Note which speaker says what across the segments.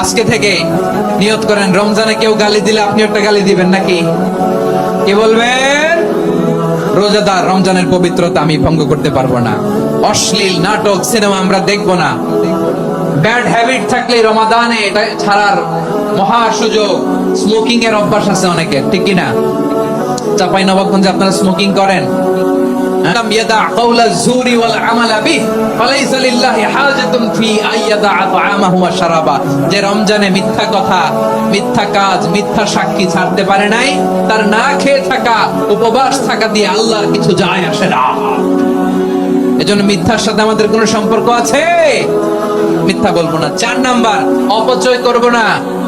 Speaker 1: আজকে থেকে নিয়ত করেন, রমজানে কেউ গালি দিলে আপনি একটা গালি দিবেন নাকি? কে বলবেন? রোজাদার রমজানের পবিত্রতা আমি ভঙ্গ করতে পারব না। অশ্লীল নাটক, সিনেমা আমরা দেখব না। ব্যাড হ্যাবিট থাকলে রমাদানে এটা ছাড়ার মহা সুযোগ। স্মোকিং এর অভ্যাস আছে অনেকের, ঠিক কিনা? চাপাই নবাবগঞ্জে আপনারা স্মোকিং করেন? লাম ইয়াদা কাওলা যুরি ওয়াল আমালা বিহ, ফালাইসা যে রমজানে মিথ্যা কথা, মিথ্যা কাজ, মিথ্যা সাক্ষী ছাড়তে পারে নাই, তার না খেয়ে থাকা, উপবাস থাকা দিয়ে আল্লাহর কিছু যায় আসে না। এজন্য মিথ্যার সাথে আমাদের কোনো সম্পর্ক আছে? মিথ্যা বলব না। চার নাম্বার, অপচয় করব না।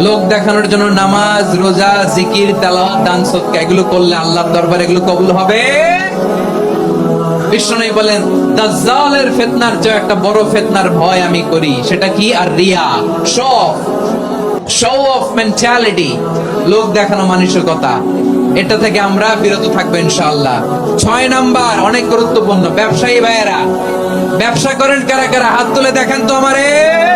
Speaker 1: লোক দেখানোর জন্য নামাজ, রোজা, জিকির, তেলাওয়াত, দান এগুলো করলে আল্লাহর দরবারে এগুলো কবুল হবে। বলেন, দাজ্জালের যে একটা বড় ভয় আমি করি। সেটা কি? আর রিয়া শো অফ মেন্টালিটি লোক দেখানো মানসিকতা। এটা থেকে আমরা বিরত থাকব ইনশাআল্লাহ। ছয় নাম্বার, অনেক গুরুত্বপূর্ণ, ব্যবসায়ী ভাইয়েরা, ব্যবসা করেন কারা কারা? হাত তুলে দেখেন তো আমারে।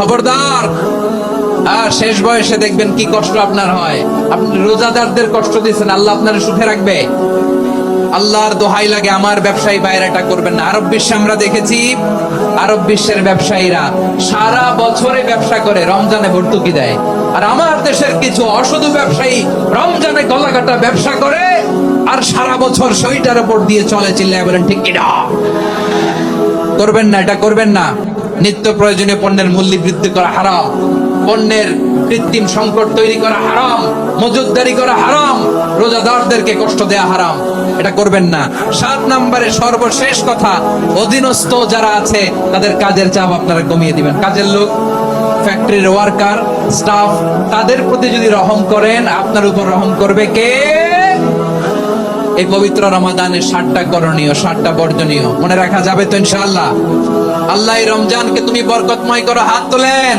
Speaker 1: খবরদার। আর শেষ বয়সে দেখবেন কি কষ্ট আপনার হয়। আপনি রোজাদারদের কষ্ট দিয়েছেন, আল্লাহ আপনার সুখে রাখবে। আল্লাহর দোহাই লাগে, আমার ব্যবসায়ী বাইরে এটা করবেন না। আরব বিশ্বে আমরা দেখেছি, আরব বিশ্বের ব্যবসায়ীরা সারা বছরে ব্যবসা করে, রমজানে ভর্তুকি দেয়। আর আমার দেশের কিছু অসাধু ব্যবসায়ী রমজানে গলাকাটা ব্যবসা করে, আর সারা বছর সইটার উপর দিয়ে চলে চিল্লায় বলেন, ঠিক কিনা? করবেন না, এটা করবেন না। নিত্য প্রয়োজনীয় পণ্যের মূল্য বৃদ্ধি করা হারাম, পণ্যের কৃত্রিম সংকট তৈরি করা হারাম মজুদদারি করা হারাম, রোজাদারদেরকে কষ্ট দেয়া হারাম, এটা করবেন না। সাত নম্বরে সর্বশেষ কথা, অধীনস্থ যারা আছে, তাদের কাজের চাপ আপনারা কমিয়ে দিবেন। কাজের লোক ফ্যাক্টরির ওয়ার্কার স্টাফ তাদের প্রতি যদি রহম করেন, আপনার উপর রহম করবে কে? এই পবিত্র রমাদানের ষাটটা করণীয় ষাটটা বর্জনীয়। মনে রাখা যাবে তো ইনশাআল্লাহ? আল্লাহ এই রমজানকে তুমি বরকতময় করো, হাত তোলেন।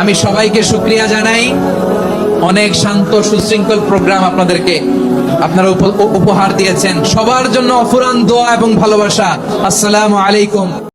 Speaker 1: আমি সবাইকে শুক্রিয়া জানাই। অনেক শান্ত, সুশৃঙ্খল প্রোগ্রাম আপনাদেরকে আপনারা উপহার দিয়েছেন। সবার জন্য অফুরান দোয়া এবং ভালোবাসা। আসসালামু আলাইকুম।